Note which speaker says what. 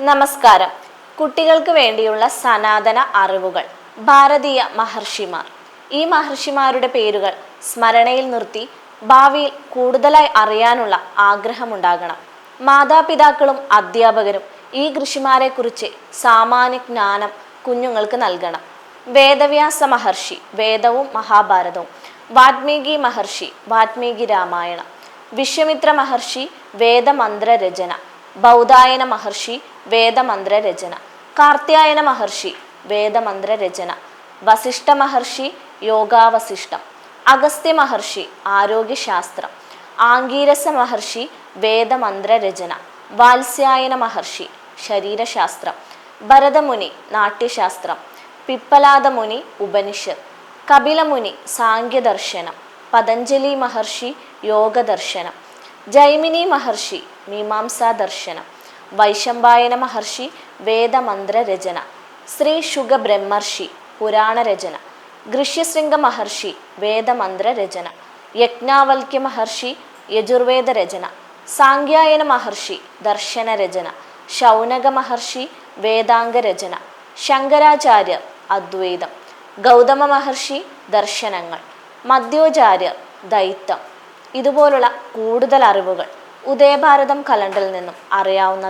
Speaker 1: നമസ്കാരം. കുട്ടികൾക്ക് വേണ്ടിയുള്ള സനാതന അറിവുകൾ. ഭാരതീയ മഹർഷിമാർ. ഈ മഹർഷിമാരുടെ പേരുകൾ സ്മരണയിൽ നിർത്തി ഭാവിയിൽ കൂടുതലായി അറിയാനുള്ള ആഗ്രഹമുണ്ടാകണം. മാതാപിതാക്കളും അധ്യാപകരും ഈ ഋഷിമാരെക്കുറിച്ച് സാമാന്യ ജ്ഞാനം കുഞ്ഞുങ്ങൾക്ക് നൽകണം. വേദവ്യാസ മഹർഷി വേദവും മഹാഭാരതവും വാത്മീകി മഹർഷി വാത്മീകി രാമായണം വിശ്വമിത്ര മഹർഷി വേദമന്ത്ര രചന ബൗധായന മഹർഷി വേദമന്ത്ര രചന. കാർത്യായന മഹർഷി വേദമന്ത്ര രചന. വസിഷ്ഠ മഹർഷി യോഗാവസിഷ്ഠം. അഗസ്ത്യ മഹർഷി ആരോഗ്യശാസ്ത്രം. ആംഗീരസ മഹർഷി വേദമന്ത്ര രചന. വാത്സ്യായന മഹർഷി ശരീരശാസ്ത്രം. ഭരതമുനി നാട്യശാസ്ത്രം. പിപ്പലാദ മുനി ഉപനിഷത്ത്. കപിലമുനി സാങ്ക്യദർശനം പതഞ്ജലി മഹർഷി യോഗദർശനം. ജൈമിനി മഹർഷി മീമാംസാ ദർശനം വൈശമ്പായന മഹർഷി വേദമന്ത്ര രചന ശ്രീ ശുഗ ബ്രഹ്മർഷി പുരാണ രചന ഗൃഷ്യശൃംഗ മഹർഷി വേദമന്ത്ര രചന യജ്ഞാവൽക്യ മഹർഷി യജുർവേദ രചന സാങ്ക്യായന മഹർഷി ദർശന രചന ശൗനക മഹർഷി വേദാംഗ രചന ശങ്കരാചാര്യർ അദ്വൈതം. ഗൗതമ മഹർഷി ദർശനങ്ങൾ. മധ്യോചാര്യർ ദൈത്തം ഇതുപോലുള്ള കൂടുതൽ അറിവുകൾ ഉദയഭാരതം കലണ്ടറിൽ നിന്നും അറിയാവുന്ന